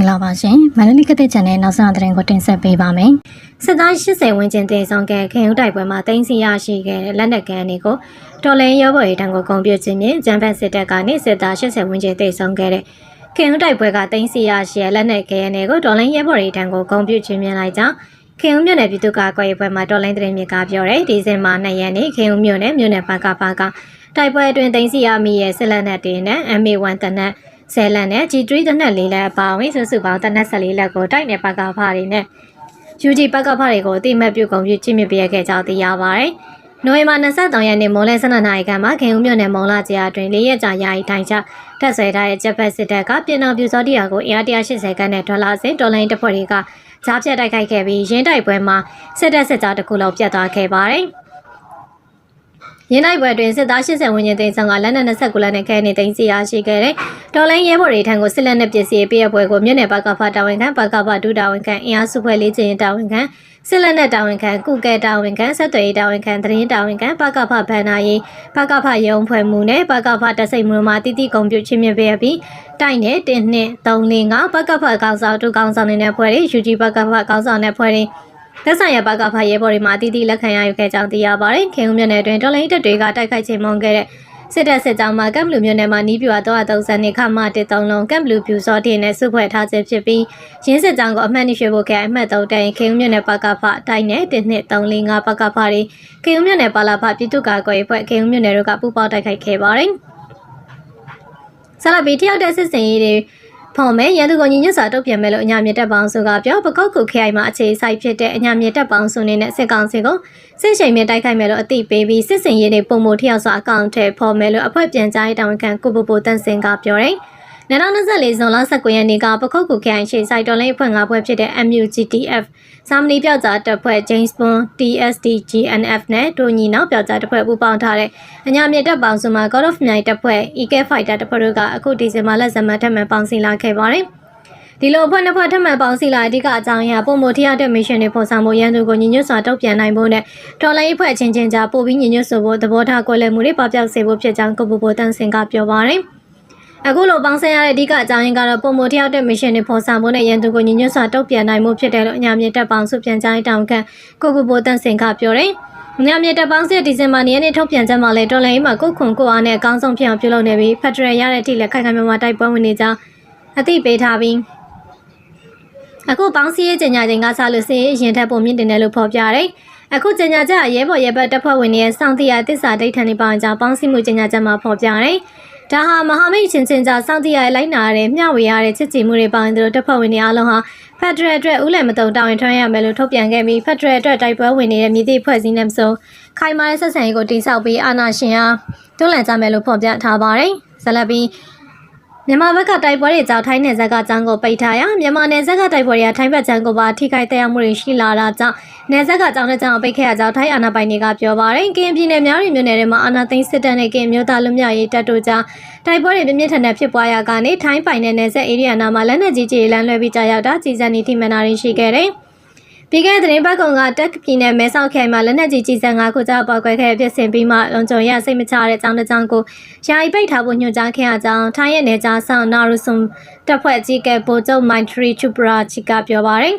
င်္ဂလာပါရှင်မန္တလေးကတဲ့ channel နောက်ဆုံးသတင်းကိုတင်ဆက်ပေးပါမယ်စစ်သား80ဝန်းကျင်တည်ဆောင်ခဲ့ခင်ဦးတိုက်ပွဲမှာတင်းစီရရှိခဲ့တဲ့လက်နက်ကမ်းတွေကိုတော်လိုင်းရောဘော်ရီတန်းကိုဂုံပြခြင်းဖြင့်ဂျမ်ဘတ်စစ်တပ်ကနေစစ်သား80ဝန်းကျင်တည်ဆောင်ခဲ့တဲ့ခင်ဦးတိုက်ပွဲကတင်းစီရရှိတဲ့လက်နက်ကမ်းတွေကိုတော်လိုင်းရောဘော်ရီတန်းကိုဂုံပြခြင်းမြင်လိုက်ကြောင်းခင်ဦးမြို့နယ်ပြည်သူ့ကာကွယ်ရေးဘက်မှတော်လိုင်းသတင်းမြစ်ကပြောတဲ့ဒီဇင်ဘာ2ရက်နေ့ခင်ဦးမြို့နယ်မြို့နယ်ဘက်ကဘကတိုက်ပွဲအတွင်းတင်းစီရမိရဲ့စစ်လက်နက်တွေနဲ့ MA1 တနက် ဆယ်လက်နဲ့ G3 တနက်လေးလက်အပါအဝင်စုစုပေါင်းတနက်14လက်ကိုတိုက်နယ်ပကဖားတွေနဲ့ UG ပကဖားတွေကိုအတိမတ်ပြုကုန်ပြုချင်းမြပြခဲ့ကြောင်းသိရပါတယ်။နိုဝင်ဘာ23ရက်နေ့မိုးလဲ12နာရီခန့်မှာခင်ဦးမြို့နယ်မုံလာကျအတွင်း၄ရက်ကြာယာယီထိုင်ချတက်ဆွဲထားတဲ့ဂျပန်စစ်တပ်ကပြည်တော်ပြူစောတိယာကိုအင်အား180ခန်းနဲ့ဒေါ်လာစင်ဒေါ်လာတပ်ဖွဲ့တွေကကြားဖြတ်တိုက်ခိုက်ခဲ့ပြီးရင်းတိုက်ပွဲမှာစစ်တပ်စစ်ကြောတစ်ခုလုံးပြတ်သွားခဲ့ပါတယ်။ ရင်းနိုင်ပွဲတွင်စစ်သား80ဝန်းကျင်သိန်းဆောင်ကလက်နက်29လက်နဲ့ခဲနေသိန်းစီရရှိခဲ့တဲ့ဒေါ်လိုင်းရဲဘော်တွေထံကိုစစ်လက်နက်ပစ္စည်းပေးရပွဲကိုမြို့နယ်ဘကဖတာဝန်ခံဘကဖဒုတာဝန်ခံအင်အားစုဖွဲ့လေးချင်းတာဝန်ခံစစ်လက်နက်တာဝန်ခံကုကဲတာဝန်ခံဆက်သွယ်ရေးတာဝန်ခံသတင်းတာဝန်ခံဘကဖဗန်နာရေးဘကဖရုံဖွဲ့မှုနဲ့ဘကဖတဆိတ်မှုမှာတိတိကုံပြုချင်းမြင်ပေးပြီးတိုက်နဲ့1နှစ်3လ5ဘကဖကောင်ဆောင်ဒုကောင်ဆောင်နေတဲ့ဖွဲ့တွေ UG ဘကဖကောင်ဆောင်တဲ့ဖွဲ့တွေ သက်ဆိုင်ရာဘကဖရဲဘော်တွေမှာအတီးတီးလက်ခံရယူခဲ့ကြောင်းသိရပါတယ်။ခင်ဦးမြို့နယ်တွင်တော်လိုင်းတပ်တွေကတိုက်ခိုက်ချိန်မုံခဲ့တဲ့စစ်တပ်စစ်ကြောင်းမှာကမ်ဘလူမြို့နယ်မှာနီးပြွာ330နေခမ13လုံးကမ်ဘလူပြူစောတင်နဲ့စုဖွဲ့ထားခြင်းဖြစ်ပြီးရင်းစစ်ကြောင်းကိုအမှတ်နှိရွှေဖို့ခဲ့အမှတ်3တိုင်ခင်ဦးမြို့နယ်ပကဖတိုက်နဲ့1နှစ်345ပကဖတွေခင်ဦးမြို့နယ်ပါလာဖပြည်သူ့ကာကွယ်ရေးဖွဲ့ခင်ဦးမြို့နယ်တို့ကပူးပေါင်းတိုက်ခိုက်ခဲ့ပါတယ်။ဆလာဘီတယောက်တဲ့စစ်စင်ရေးတွေ ဖော်မယ်ရန်သူကညီညွတ်စွာတုတ်ပြန်မယ်လို့အညာမြေတက်ပေါင်းစုကပြောပကောက်ခုခရိုင်မှာအခြေစိုက်ဖြစ်တဲ့အညာမြေတက်ပေါင်းစုနေနဲ့စစ်ကောင်စီကိုစစ်ရှိန်မြေတိုက်ခိုက်မယ်လို့အသိပေးပြီးစစ်စင်ရေးတွေပုံမထျောက်စွာအကောင့်ထဲဖော်မယ်လို့အဖွဲ့ပြန်ကြားရေးတာဝန်ခံကိုပူပူတန့်စင်ကပြောတယ် 2024ဇွန်လ19ရက်နေ့ကပခုတ်ကူခိုင်ရှိစိုက်တော်လိုင်းအဖွဲ့၅ဖွဲ့ဖြစ်တဲ့ MUGTF စာမဏီပြောက်ကြားတပ်ဖွဲ့ James Bond TSD GNF နဲ့ဒိုညီနောက်ပြောက်ကြားတပ်ဖွဲ့ပူးပေါင်းထားတဲ့အညာမြေတပ်ပေါင်းစုမှာ God of Night တပ်ဖွဲ့ EK Fighter တပ်ဖွဲ့တို့ကအခုဒီဇင်ဘာလဇမတ်ထက်မှန်ပေါင်းစည်းလာခဲ့ပါတယ်။ဒီလိုအဖွဲ့နှစ်ဖွဲ့ထပ်မံပေါင်းစည်းလာအဓိကအကြောင်းအရာပုံမထရတဲ့ mission တွေပေါ်ဆောင်ဖို့ရန်သူကိုညီညွတ်စွာတုံ့ပြန်နိုင်ဖို့နဲ့တော်လိုင်းအဖွဲ့ချင်းချင်းကြားပို့ပြီးညီညွတ်ဆိုဖို့သဘောထားကွဲလွဲမှုတွေပပျောက်စေဖို့ဖြစ်ကြောင်းကိုပူပူတန်းစင်ကပြောပါတယ်။ အခုလိုပေါင်းစပ်ရတဲ့အဓိကအကြောင်းရင်းကတော့ပုံမတယောက်တဲ့ mission တွေပေါ်ဆောင်ဖို့နဲ့ရန်သူကိုညီညွတ်စွာတုံ့ပြန်နိုင်မှုဖြစ်တယ်လို့အညာမြေတက်ပေါင်းစုပြန်ကြားတောင်ခံကိုကူဘိုတန့်စင်ကပြောတယ်။ညမြေတက်ပေါင်းစစ်ဒီဇင်ဘာနေ့နေ့ထုတ်ပြန်ချက်မှာလည်းတော်လိုင်းမှာကိုခွန်ကိုအားနဲ့အကောင်းဆုံးဖြစ်အောင်ပြုလုပ်နေပြီးဖက်ဒရယ်ရတဲ့အထိလည်းခိုင်ခိုင်မာမာတိုက်ပွဲဝင်နေကြောင်းအသိပေးထားပြီးအခုပေါင်းစည်းရေးကြေညာချိန်ကစလို့စီးရင်ထက်ပုံမြင့်တင်တယ်လို့ဖော်ပြတယ်။အခုကြေညာချက်အရဲဘော်ရဲဘက်တပ်ဖွဲ့ဝင်တွေရဲ့စောင့်တိရတစ္ဆာဒိဋ္ဌာန်တွေပေါင်းကြောင်းပေါင်းစည်းမှုကြေညာချက်မှာဖော်ပြတယ်။ ဒါဟာမဟာမိတ်ချင်းချင်းကြားစောင့်တည်ရလိုက်နာရတဲ့မျှဝေရတဲ့ချစ်ကြည်မှုတွေပေါင်းသူတို့တပ်ဖွဲ့ဝင်တွေအားလုံးဟာဖက်ဒရယ်အတွက်ဥလည်မတုံတောင်းရင်ထွန်းရမယ်လို့ထုတ်ပြန်ခဲ့ပြီးဖက်ဒရယ်အတွက်တိုက်ပွဲဝင်နေတဲ့မြစ်တိဖွဲ့စည်းနေမစိုးခိုင်မာတဲ့ဆက်ဆံရေးကိုတိစောက်ပြီးအာဏာရှင်အားတွန်းလှန်ကြမယ်လို့ဖော်ပြထားပါတယ်။ဇလပီ မြန်မာဘက်ကတိုက်ပွဲတွေကြောင့်ထိုင်းနယ်စပ်ကကြမ်းကိုပိတ်ထားရမြန်မာနယ်စပ်ကတိုက်ပွဲတွေကထိုင်းဘက်ကြမ်းကိုပါထိခိုက်တဲ့အောင်မှုတွေရှိလာတာကြောင့်နယ်စပ်ကကြောင်းတဲ့ကြောင်းအပိတ်ခဲ့ရကြောင်းထိုင်းအာဏာပိုင်တွေကပြောပါတယ်။ကင်းပြည်နယ်များရီမြို့နယ်ထဲမှာအာဏာသိမ်းစစ်တပ်နဲ့ကင်းမျိုးသားလူမျိုးရေးတပ်တို့ကြားတိုက်ပွဲတွေပြင်းပြထန်ထန်ဖြစ်ပွားရာကနေထိုင်းပိုင်နယ်နယ်စပ် area နာမှာလက်နက်ကြီးကြီးလမ်းလွှဲပြီးကြာရောက်တာကြီးစံနေထိမှန်တာတွေရှိခဲ့တယ်။ ပြီးခဲ့တဲ့သတင်းပတ်ကောင်ကတက်ပြည်နယ်မဲဆောက်ခိုင်မှာလက်နက်ကြီးကြီးစံ၅ခုကြောင့်ပေါက်ကွဲခဲ့ဖြစ်စဉ်ပြီးမှလုံခြုံရစိတ်မချတဲ့အကြောင်းတစ်ကြောင်းကိုယာယီပိတ်ထားဖို့ညွှန်ကြားခဲ့အကြောင်းထိုင်းရဲ့နေကြားဆောင်နာရုဆုံတပ်ဖွဲ့ကြီးကဗိုလ်ချုပ်မိုင်ထရီချူပရာချီကပြောပါရယ်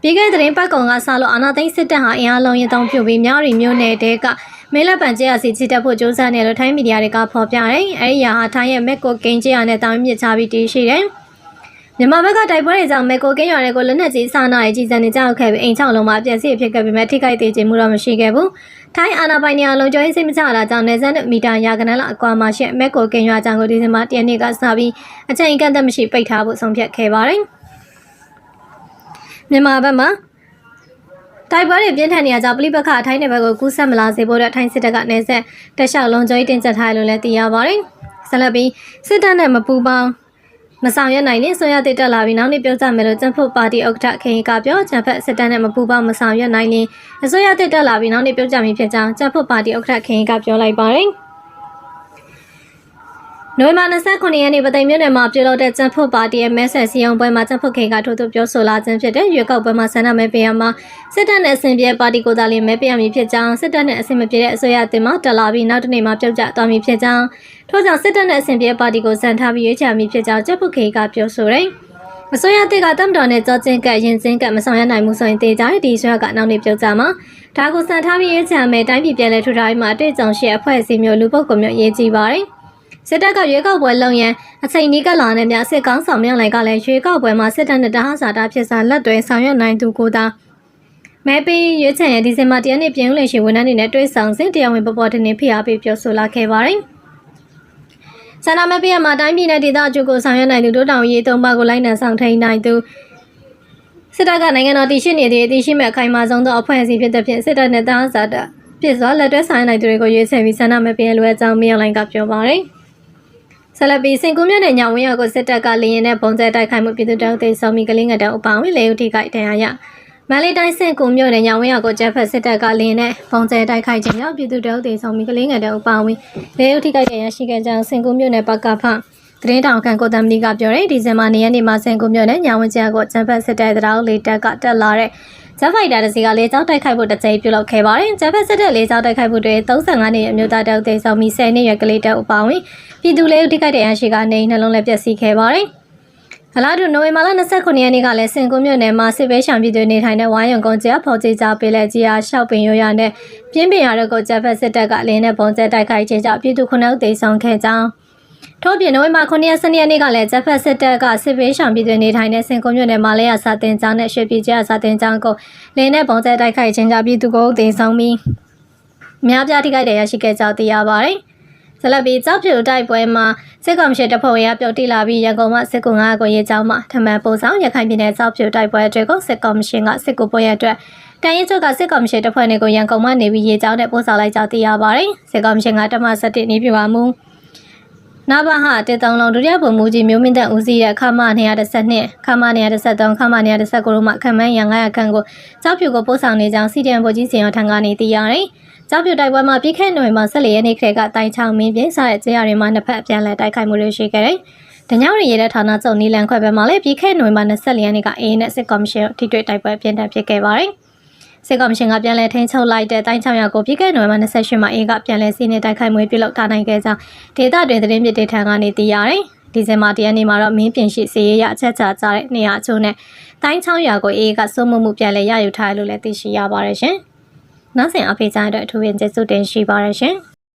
ပြီးခဲ့တဲ့သတင်းပတ်ကောင်ကစလို့အာနာသိန်းစစ်တပ်ဟာအင်အားလုံးရင်တောင်းပြုပြီးမြောက်ရီမျိုးနယ်တဲကမဲလက်ပံကျဲရစီချစ်တက်ဖို့စ조사နေလို့ထိုင်းမီဒီယာတွေကဖော်ပြတယ်။အဲဒီရာဟာထိုင်းရဲ့မက်ကိုကင်းကျဲရနဲ့တောင်းမြစ်ချပြီးတည်ရှိတယ်။ မြန်မာဘက်ကတိုက်ပွဲတွေကြောင့်မေကိုကင်းရွာတွေကိုလက်နက်ကြီးစာနာရေးကြီးစံနေကြောက်ခဲ့ပြီးအိမ်ချောင်းလုံးမှာပျက်စီးဖြစ်ခဲ့ပေမဲ့ထိခိုက်သေးခြင်းမှုတော့မရှိခဲ့ဘူး။ထိုင်းအာဏာပိုင်တွေအလုံးကျော်ရေးစိတ်မချတာကြောင့်နေဆက်မီတာရာကနန်းလောက်အကွာမှာရှိမေကိုကင်းရွာကြောင့်ကိုဒီဇင်ဘာ၁ရက်နေ့ကစပြီးအချိန်ကန့်သက်မရှိပိတ်ထားဖို့ဆုံးဖြတ်ခဲ့ပါတယ်။မြန်မာဘက်မှာတိုက်ပွဲတွေပြင်းထန်နေရကြောင့်ပလိပခအထိုင်းနယ်ဘက်ကိုကူးဆက်မလာစေဖို့အတွက်ထိုင်းစစ်တပ်ကနေဆက်တက်လျှောက်လုံးကျော်ရေးတင်ဆက်ထားတယ်လို့လည်းသိရပါတယ်။ဆက်လက်ပြီးစစ်တပ်နဲ့မပူပေါင်း မဆောင်ရွက်နိုင်ရင်ဆွေရတိတက်လာပြီးနောက်နေ့ပြောကြမယ်လို့ကျန်းဖုတ်ပါတီဥက္ကဋ္ဌခင်ကပြောကျန်းဖက်စစ်တမ်းနဲ့မပူပေါင်းမဆောင်ရွက်နိုင်ရင်အစိုးရတိတက်လာပြီးနောက်နေ့ပြောကြမည်ဖြစ်ကြောင်းကျန်းဖုတ်ပါတီဥက္ကဋ္ဌခင်ကပြောလိုက်ပါတယ်။ နိုဝင်ဘာ29ရက်နေ့ပသိမ်မြို့နယ်မှာပြုလုပ်တဲ့ကျန်းဖုတ်ပါတီရဲ့မဲဆက်စီယုံပွဲမှာကျန်းဖုတ်ခေကထိုးထိုးပြောဆိုလာခြင်းဖြစ်တဲ့ရွေးကောက်ပွဲမှာဆန္ဒမဲပေးရမှာစစ်တပ်နဲ့အစဉ်ပြေပါတီကိုယ်စားလှယ်မဲပေးရမည်ဖြစ်ကြောင်းစစ်တပ်နဲ့အစဉ်မပြေတဲ့အစိုးရအသင်းမှတက်လာပြီးနောက်တနေ့မှာပြုတ်ကျသွားမည်ဖြစ်ကြောင်းထို့ကြောင့်စစ်တပ်နဲ့အစဉ်ပြေပါတီကိုစံထားပြီးရွေးချယ်မည်ဖြစ်ကြောင်းကျန်းဖုတ်ခေကပြောဆိုတယ်။ကမစိုးရတဲ့ကတမ်တော်နဲ့ကြောချင်းကပ်ရင်စင်းကပ်မဆောင်ရနိုင်မှုဆိုရင်တေးကြတဲ့ဒီဆွဲကနောက်နေ့ပြုတ်ကြမှာဒါကိုစံထားပြီးရေးချင်မယ်တိုင်းပြည်ပြည်လဲထူထားပြီးမှအတွေ့အကြုံရှိအဖွဲ့အစည်းမျိုးလူပုဂ္ဂိုလ်မျိုးရေးကြည့်ပါတယ် စစ်တပ်ကရွေးကောက်ပွဲလုပ်ရန်အချိန်နီးကပ်လာတဲ့မြစစ်ကောင်းဆောင်မြောက်လိုက်ကလည်းရွေးကောက်ပွဲမှာစစ်တပ်နဲ့တဟဆာတာဖြစ်စာလက်တွဲဆောင်ရွက်နိုင်သူကိုသာမဲပေးရွေးချယ်ရဒီဇင်ဘာတရက်နေ့ပြင်ဦးလရှိဝန်ထမ်းတွေနဲ့တွေ့ဆောင်စဉ်တရားဝင်ပေါ်ပေါ်တင်နေဖိအားပေးပြောဆိုလာခဲ့ပါတယ်ဆန္ဒမဲပေးရမှာတိုင်းပြည်နဲ့ဒေသအကျိုးကိုဆောင်ရွက်နိုင်သူတို့တောင်ရေးသုံးပါးကိုလိုက်နံဆောင်ထိန်နိုင်သူစစ်တပ်ကနိုင်ငံတော်တည်ရှိနေသည့်အတည်ရှိမဲ့အခိုင်အမာဆုံးသောအဖွဲ့အစည်းဖြစ်တဲ့ဖြင့်စစ်တပ်နဲ့တဟဆာတာဖြစ်စွာလက်တွဲဆောင်ရွက်နိုင်သူတွေကိုရွေးချယ်ပြီးဆန္ဒမဲပေးရလွယ်အကြောင်းမြောက်လိုင်းကပြောပါတယ် ဆလပီစင်ကူးမြတ်တဲ့ညောင်ဝင်းရောက်ကိုစစ်တပ်ကလေရင်နဲ့ပုံကျဲတိုက်ခိုက်မှုပြည်သူတောက်တဲ့ဆော်မီကလေးငယ်တောက်အပောင်းဝေးလေဦးထိခိုက်တရားရမန္တလေးတိုင်းစင်ကူမြို့နယ်ညောင်ဝင်းရောက်ကိုကျက်ဖက်စစ်တပ်ကလေရင်နဲ့ပုံကျဲတိုက်ခိုက်ခြင်းကြောင့်ပြည်သူတောက်တဲ့ဆော်မီကလေးငယ်တောက်အပောင်းဝေးလေဦးထိခိုက်တရားရှိခဲ့ကြောင်းစင်ကူမြို့နယ်ပကဖ သတင်းတောင်ခံကိုတမ်နီကပြောတဲ့ဒီဇင်ဘာ၂ရက်နေ့မှာစင်ကူမြို့နယ်ညောင်ဝင်းကျကိုကျက်ဖက်စစ်တပ်တောက်လေတပ်ကတက်လာတဲ့ဂျက်ဖိုက်တာတစ်စီကလေးကြောက်တိုက်ခိုက်ဖို့တစ်ကြိမ်ပြုလုပ်ခဲ့ပါတယ်။ဂျက်ဖက်စစ်တပ်လေးကြောက်တိုက်ခိုက်ဖို့တွေ35နှစ်အမျိုးသားတောက်တဲ့ဆောင်မီ10နှစ်ရွယ်ကလေးတောက်အပါဝင်ပြည်သူလေးဦးတိခိုက်တဲ့အရှိကနေနှလုံးလည်းပျက်စီးခဲ့ပါတယ်။အလားတူနိုဝင်ဘာလ29ရက်နေ့ကလည်းစင်ကုန်းမြို့နယ်မှာစစ်ဘေးရှောင်ပြည်သူနေထိုင်တဲ့ဝိုင်းရုံကုန်းကျဖော်ကြေးကြပေးလက်ကြီးအားရှောက်ပင်ရိုးရနဲ့ပြင်းပင်ရတို့ကိုဂျက်ဖက်စစ်တပ်ကအလင်းနဲ့ပုံကျဲတိုက်ခိုက်ခြင်းကြောင့်ပြည်သူခုနှစ်ဦးသေဆုံးခဲ့ကြောင်း ထို့ပြင်နိုဝင်ဘာ9ရက်စနေနေ့ကလည်းဂျက်ဖက်စစ်တပ်ကစစ်ဘေးရှောင်ပြည်သူနေထိုင်တဲ့စင်ကုန်းမြို့နယ်မှာလဲရစာတင်ကျောင်းနဲ့ရွှေပြည်ကျစာတင်ကျောင်းကိုလင်းနဲ့ပုံကျဲတိုက်ခိုက်ခြင်းကြောင့်ပြည်သူကိုသေဆုံးပြီးအများပြားထိခိုက်တဲ့ရရှိခဲ့ကြောင်းသိရပါတယ်။ဇလပီကြောက်ဖြူတိုက်ပွဲမှာစစ်ကောင်စီတပ်ဖွဲ့ဝင်ရပြုတ်တိလာပြီးရန်ကုန်မှစစ်ကူ9ကိုရေးကြောင်းမှာထမှန်ပို့ဆောင်ရခိုင်ပြည်နယ်ကြောက်ဖြူတိုက်ပွဲတွေကိုစစ်ကောင်စီကစစ်ကူပွဲရအတွက်တန်ရင်ချုပ်ကစစ်ကောင်စီတပ်ဖွဲ့တွေကိုရန်ကုန်မှနေပြီးရေးကြောင်းနဲ့ပို့ဆောင်လိုက်ကြောင်းသိရပါတယ်။စစ်ကောင်စီကတမ17နေပြပါမူ နဘဟတေတောင်လုံးဒုတိယဗိုလ်မှူးကြီးမျိုးမင်းတပ်ဦးစီးရဲ့ခမ212ခမ213ခမ219တို့မှခံမှန်းရန်900ခန့်ကိုကြောက်ဖြူကိုပို့ဆောင်နေကြောင်းစီတန်ဗိုလ်ကြီးစင်ရထံကနေသိရတယ်။ကြောက်ဖြူတိုက်ပွဲမှာပြည်ခဲနိုဝင်ဘာ14ရက်နေ့ခရက်ကတိုင်ချောင်းမင်းပြင်းစားတဲ့ကြေးရတွေမှာနှစ်ဖက်အပြန်အလှန်တိုက်ခိုက်မှုတွေရှိခဲ့တယ်။တညောင်ရရဲ့ဌာနချုပ်နီလန်ခွဲဘက်မှာလည်းပြည်ခဲနိုဝင်ဘာ24ရက်နေ့ကအေးနဲ့စစ်ကော်မရှင်ထိတွေ့တိုက်ပွဲပြင်ထန်ဖြစ်ခဲ့ပါတယ်။ စစ်ကော်မရှင်ကပြန်လည်ထိန်းချုပ်လိုက်တဲ့တိုင်းချောင်းရွာကိုပြည်ကဲနိုဝင်ဘာ28မှာအေးကပြန်လည်စီးနေတိုက်ခိုက်မှုပြုလုပ်ထားနိုင်ခဲ့ကြောင်းဒေသတွင်သတင်းမြစ်တေထံကနေသိရတယ်။ဒီဇင်ဘာ၁ရက်နေ့မှာတော့မင်းပြင်ရှိစီရရအချက်ချကြတဲ့နေရာအချို့နဲ့တိုင်းချောင်းရွာကိုအေးကစိုးမှုမှုပြန်လည်ရယူထားတယ်လို့လည်းသိရှိရပါတယ်ရှင်။နောက်ဆင်အဖေးကြတဲ့အထူးရင်ကျေးဇူးတင်ရှိပါတယ်ရှင်။